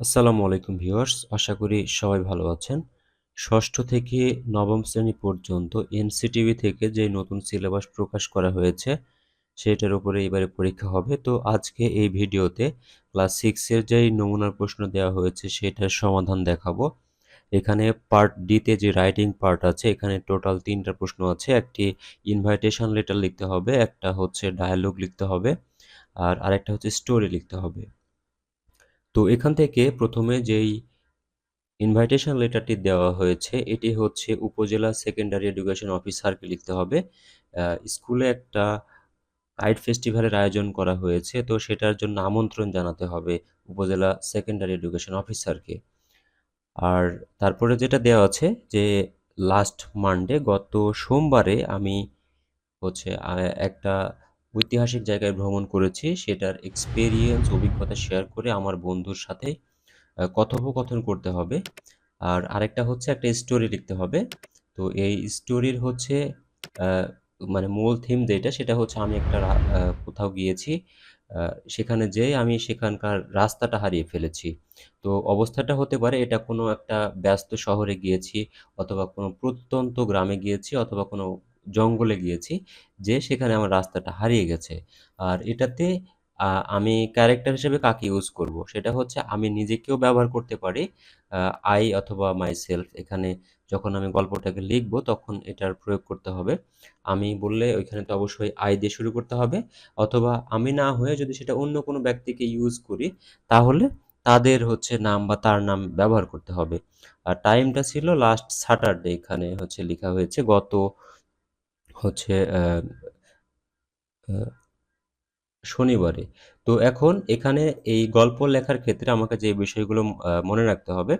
আসসালামু আলাইকুম ভিউয়ার্স, আশা করি সবাই ভালো আছেন। ষষ্ঠ থেকে নবম শ্রেণি পর্যন্ত এনসিটিভি থেকে যে নতুন সিলেবাস প্রকাশ করা হয়েছে, সেটার উপরে এবারে পরীক্ষা হবে। তো আজকে এই ভিডিওতে ক্লাস সিক্সের যেই নমুনার প্রশ্ন দেওয়া হয়েছে, সেটার সমাধান দেখাবো। এখানে পার্ট ডিতে যে রাইটিং পার্ট আছে, এখানে টোটাল তিনটা প্রশ্ন আছে। একটি ইনভাইটেশন লেটার লিখতে হবে, একটা হচ্ছে ডায়ালগ লিখতে হবে, আর আরেকটা হচ্ছে স্টোরি লিখতে হবে। তো এখান থেকে প্রথমে যেই ইনভাইটেশন লেটারটি দেওয়া হয়েছে, এটি হচ্ছে উপজেলা সেকেন্ডারি এডুকেশন অফিসারকে লিখতে হবে। স্কুলে একটা কাইট ফেস্টিভ্যালের আয়োজন করা হয়েছে, তো সেটার জন্য আমন্ত্রণ জানাতে হবে উপজেলা সেকেন্ডারি এডুকেশন অফিসারকে আর তারপরে যেটা দেওয়া আছে যে লাস্ট মানডে গত সোমবারে আমি হচ্ছে একটা ঐতিহাসিক জায়গায় ভ্রমণ করেছি, সেটার এক্সপেরিয়েন্স অভিজ্ঞতা শেয়ার করে আমার বন্ধুর সাথে কথোপকথন করতে হবে। আর আরেকটা হচ্ছে একটা স্টোরি লিখতে হবে। তো এই স্টোরির হচ্ছে মানে মূল থিম যেটা, সেটা হচ্ছে আমি একটা কোথাও গিয়েছি সেখানে যেয়ে আমি সেখানকার রাস্তাটা হারিয়ে ফেলেছি। তো অবস্থাটা হতে পারে এটা কোনো একটা ব্যস্ত শহরে গিয়েছি, অথবা কোনো প্রত্যন্ত গ্রামে গিয়েছি, অথবা কোনো জঙ্গলে গিয়েছি, যে সেখানে আমার রাস্তাটা হারিয়ে গেছে। আর এটাতে আমি ক্যারেক্টার হিসেবে কাকে ইউজ করব? সেটা হচ্ছে আমি নিজেকেও ব্যবহার করতে পারি আই অথবা মাই সেলফ এখানে যখন আমি গল্পটাকে লিখব, তখন এটার প্রয়োগ করতে হবে। আমি বললে ওইখানে তো অবশ্যই আই দিয়ে শুরু করতে হবে। অথবা আমি না হয়ে যদি সেটা অন্য কোনো ব্যক্তিকে ইউজ করি, তাহলে তাদের হচ্ছে নাম বা তার নাম ব্যবহার করতে হবে। আর টাইমটা ছিল লাস্ট স্যাটারডে এখানে হচ্ছে লেখা হয়েছে গত হচ্ছে শনিবারে। তো এখন এখানে এই গল্প লেখার ক্ষেত্রে আমাকে যে বিষয়গুলো মনে রাখতে হবে,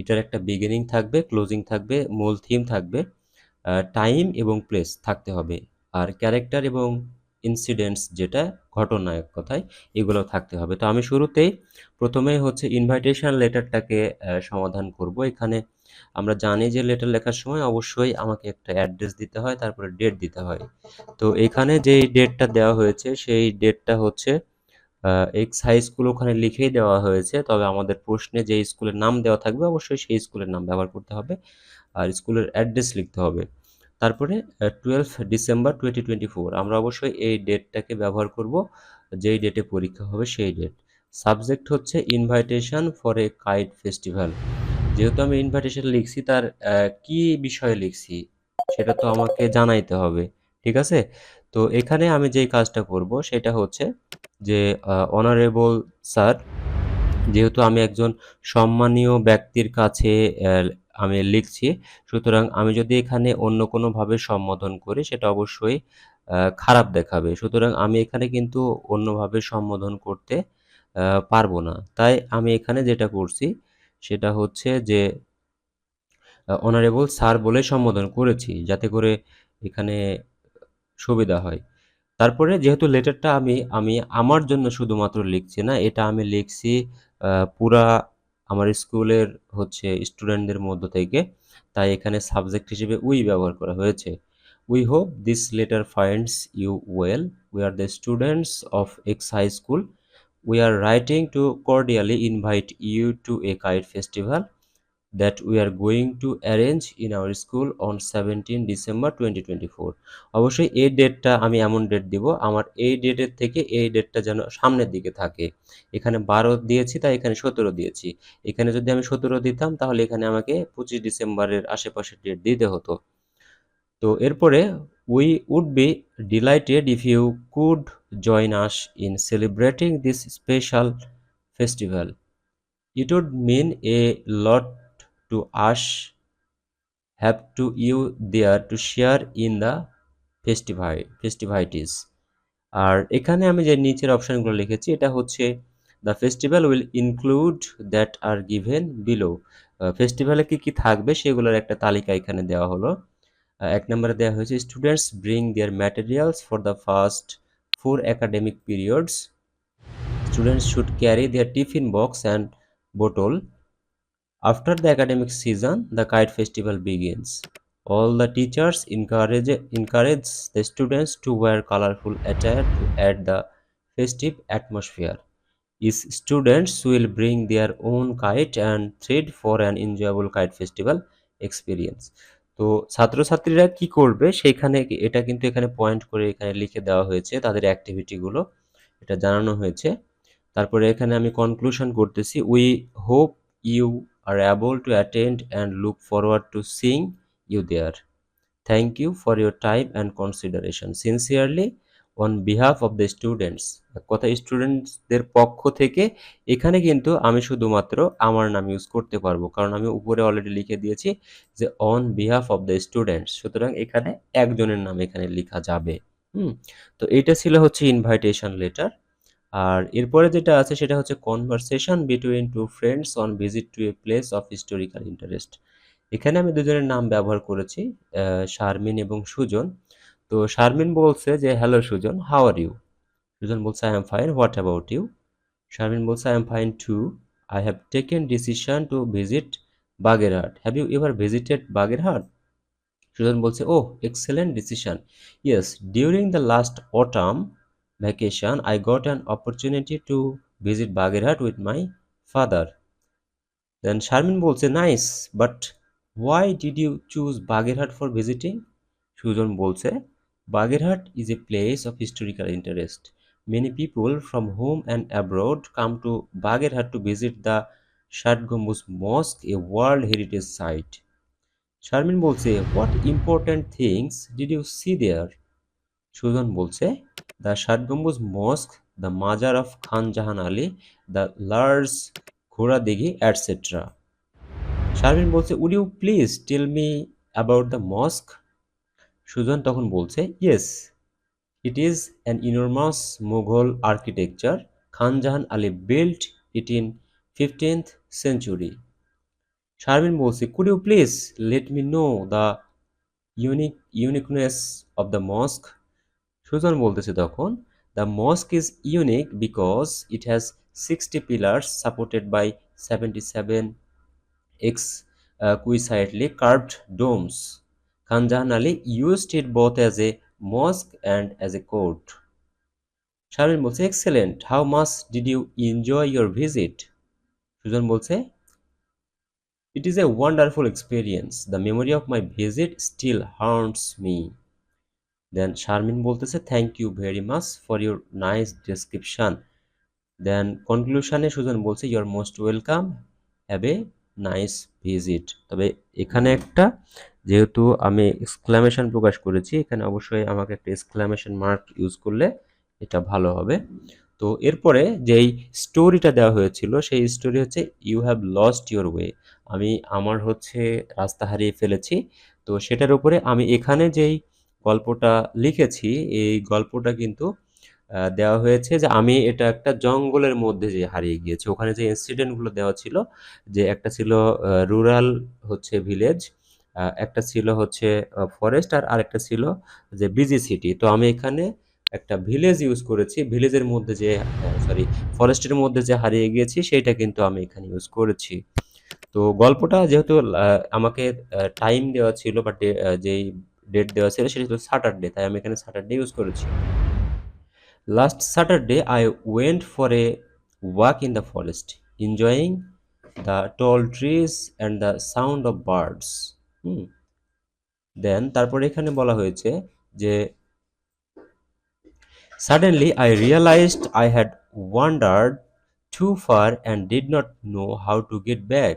এটার একটা বিগিনিং থাকবে ক্লোজিং থাকবে, মূল থিম থাকবে টাইম এবং প্লেস থাকতে হবে। আর ক্যারেক্টার এবং ইনসিডেন্টস যেটা ঘটনা এক কথায়, এগুলো থাকতে হবে। তো আমি শুরুতেই প্রথমে হচ্ছে ইনভাইটেশন লেটারটাকে সমাধান করব। এখানে আমরা জানি যে লেটার লেখার সময় অবশ্যই আমাকে একটা অ্যাড্রেস দিতে হয়, তারপরে ডেট দিতে হয়। তো এখানে যেই ডেটটা দেওয়া হয়েছে, সেই ডেটটা হচ্ছে এক্স হাই স্কুল ওখানে লিখেই দেওয়া হয়েছে। তবে আমাদের প্রশ্নে যে স্কুলের নাম দেওয়া থাকবে, অবশ্যই সেই স্কুলের নাম ব্যবহার করতে হবে আর স্কুলের অ্যাড্রেস লিখতে হবে। তারপরে twelve December twenty twenty four আমরা অবশ্যই এই ডেটটাকে ব্যবহার করব, যেই ডেটে পরীক্ষা হবে সেই ডেট সাবজেক্ট হচ্ছে invitation for a kite festival যেহেতু আমি ইনভাইটেশন লিখছি, তার কি বিষয়ে লিখছি সেটা তো আমাকে জানাইতে হবে, ঠিক আছে? তো এখানে আমি যেই কাজটা করব সেটা হচ্ছে যে অনারেবল স্যার যেহেতু আমি একজন সম্মানীয় ব্যক্তির কাছে আমি লিখছি, সুতরাং আমি যদি এখানে অন্য কোনোভাবে সম্বোধন করি সেটা অবশ্যই খারাপ দেখাবে। সুতরাং আমি এখানে কিন্তু অন্যভাবে সম্বোধন করতে পারব না। তাই আমি এখানে যেটা করছি সেটা হচ্ছে যে অনারেবল স্যার বলে সম্বোধন করেছি, যাতে করে এখানে সুবিধা হয়। তারপরে যেহেতু লেটারটা আমি আমি আমার জন্য শুধুমাত্র লিখছি না, এটা আমি লিখছি পুরা আমার স্কুলের হচ্ছে স্টুডেন্টদের মধ্য থেকে, তাই এখানে সাবজেক্ট হিসেবে উই ব্যবহার করা হয়েছে। We hope this letter finds you well we are the students of X high school we are writing to cordially invite you to a kite festival that we are going to arrange in our school on seventeen December twenty twenty four অবশ্যই এই ডেটটা আমি এমন date দিব, আমার এই ডেটের থেকে এই ডেটটা যেন সামনের দিকে থাকে। এখানে বারো দিয়েছি, তাই এখানে সতেরো দিয়েছি। এখানে যদি আমি সতেরো দিতাম, তাহলে এখানে আমাকে পঁচিশ ডিসেম্বরের আশেপাশের ডেট দিতে হতো। তো এরপরে we would be delighted if you could join us in celebrating this special festival it would mean a lot to us, have to you there to share in the festivities আর এখানে আমি যে নিচের অপশানগুলো লিখেছি, এটা হচ্ছে the festival will include that are given below ফেস্টিভ্যালে কী কী থাকবে সেগুলোর একটা তালিকা এখানে দেওয়া হলো। এক নম্বরে দেওয়া হয়েছে students bring their materials for the first four academic periods students should carry their tiffin box and bottle After the academic season, the kite festival begins. All the teachers encourage, encourage the students to wear colorful attire to add the festive atmosphere. is students will bring their own kite and thread for an enjoyable kite festival experience তো ছাত্রছাত্রীরা কি করবে? সেইখানে এটা কিন্তু এখানে point করে এখানে লিখে দেওয়া হয়েছে তাদের অ্যাক্টিভিটিগুলো এটা জানানো হয়েছে। তারপরে এখানে আমি কনক্লুশন করতেছি। We hope you are able to attend and look forward to seeing you there thank you for your time and consideration sincerely on behalf of the students কথা স্টুডেন্টসদের পক্ষ থেকে, এখানে কিন্তু আমি শুধুমাত্র আমার নাম ইউজ করতে পারব। কারণ আমি উপরে অলরেডি লিখে দিয়েছি যে on behalf of the students সুতরাং এখানে একজনের নাম এখানে লেখা যাবে। হুম, তো এটা ছিল হচ্ছে ইনভাইটেশন লেটার আর এরপরে যেটা আছে, সেটা হচ্ছে conversation between two friends on visit to a place of historical interest এখানে আমি দুজনের নাম ব্যবহার করেছি শারমিন এবং সুজন। তো শারমিন বলছে যে hello Sujan how are you Sujan বলছে I am fine what about you Sharmin বলছে I am fine too I have taken decision to visit Bagerhat have you ever visited Bagerhat Sujan বলছে ও excellent decision yes during the last autumn vacation I got an opportunity to visit Bagerhat with my father then Sharmin বলছে nice but why did you choose Bagerhat for visiting Sujan বলছে Bagerhat is a place of historical interest many people from home and abroad come to Bagerhat to visit the Shat Gombuj mosque a world heritage site Sharmin বলছে what important things did you see there Sujan বলছে the Shat Gombuj mosque the mazar of Khan Jahan Ali the large ঘোড়া Dighi etcetera Sharmin বলছে would you please tell me about the mosque Sujan তখন বলছে yes it is an enormous Mughal architecture Khan Jahan Ali built it in fifteenth century Sharmin বলছে could you please let me know the unique uniqueness of the mosque Sujan বলতেছে তখন the mosque is unique because it has sixty pillars supported by seventy seven exquisitely carved domes Khan Jahan Ali used it both as a mosque and as a court Sharmin বলছে excellent how much did you enjoy your visit Sujan বলছে it is a wonderful experience the memory of my visit still হার্নস me then Sharmin বলতেছে thank you very much for your nice description then কনক্লুশনে Sujan বলছে your most welcome have a nice visit তবে এখানে একটা যেহেতু আমি exclamation প্রকাশ করেছি, এখানে অবশ্যই আমাকে একটা এক্সক্লামেশন মার্ক ইউজ করলে এটা ভালো হবে। তো এরপরে যেই স্টোরিটা দেওয়া হয়েছিল, সেই স্টোরি হচ্ছে you have lost your way আমি আমার হচ্ছে রাস্তা হারিয়ে ফেলেছি। তো সেটার উপরে আমি এখানে যেই গল্পটা লিখেছি, এই গল্পটা কিন্তু দেওয়া হয়েছে যে আমি এটা একটা জঙ্গলের মধ্যে যে হারিয়ে গিয়েছি। ওখানে যে ইনসিডেন্টগুলো দেওয়া ছিল, যে একটা ছিল রুরাল হচ্ছে ভিলেজ একটা ছিল হচ্ছে ফরেস্ট আর আরেকটা ছিল যে বিজি সিটি তো আমি এখানে একটা ভিলেজ ইউজ করেছি। ভিলেজের মধ্যে যে সরি ফরেস্টের মধ্যে যে হারিয়ে গিয়েছি, সেইটা কিন্তু আমি এখানে ইউজ করেছি। তো গল্পটা যেহেতু আমাকে টাইম দেওয়া ছিল বা যেই ডেট দেওয়া ছিল সেটা ছিল স্যাটারডে তাই আমি এখানে স্যাটারডে ইউজ করেছি। Last Saturday I went for a walk in the forest enjoying the tall trees and the sound of birds then তারপরে এখানে বলা হয়েছে যে suddenly I realised I had wandered too far and did not know how to get back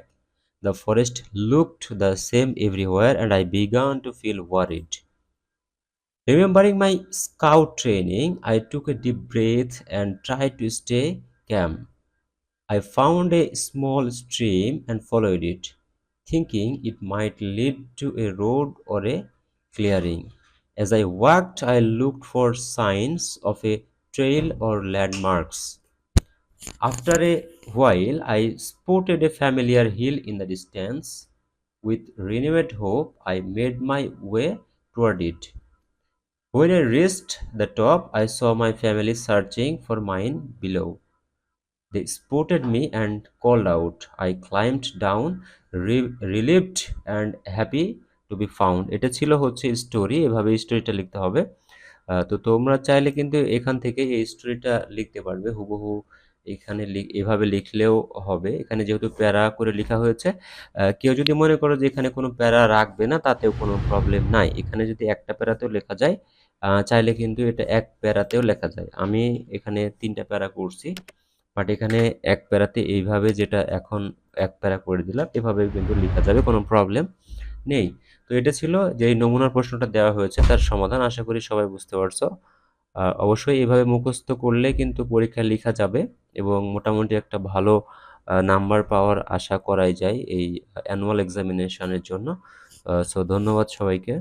The forest looked the same everywhere and I began to feel worried. Remembering my scout training, I took a deep breath and tried to stay calm. I found a small stream and followed it, thinking it might lead to a road or a clearing. As I walked, I looked for signs of a trail or landmarks. After a while, I spotted a familiar hill in the distance. With renewed hope, I made my way toward it. When I reached the top, I saw my family searching for mine below. They spotted me and called out. I climbed down, re- relieved and happy to be found. এটা ছিল হচ্ছে story এভাবে স্টোরিটা লিখতে হবে। তো তোমরা চাইলে কিন্তু এখান থেকে এই স্টোরিটা লিখতে পারবে। হুবহু এখানে এভাবে লিখলেও হবে। এখানে যেহেতু প্যারা করে লেখা হয়েছে কেউ যদি মনে করো যে এখানে কোনো প্যারা রাখবে না তাতেও কোনো প্রবলেম নাই। এখানে যদি একটা প্যারাতেও লেখা যায় চাইলে কিন্তু এটা এক প্যারাতেও লেখা যায়। আমি এখানে তিনটা প্যারা করছি। বাট এখানে এক প্যারাতে এইভাবে যেটা এখন এক প্যারা করে দিলাম, এভাবে কিন্তু লেখা যাবে, কোনো প্রবলেম নেই। তো এটা ছিল যে নমুনার প্রশ্নটা দেওয়া হয়েছে, তার সমাধান আশা করি সবাই বুঝতে পারছ। অবশ্যই এভাবে মুখস্থ করলে কিন্তু পরীক্ষায় লেখা যাবে এবং মোটামুটি একটা ভালো নাম্বার পাওয়ার আশা করাই যায় এই অ্যানুয়াল এক্সামিনেশনের জন্য। সো ধন্যবাদ সবাইকে।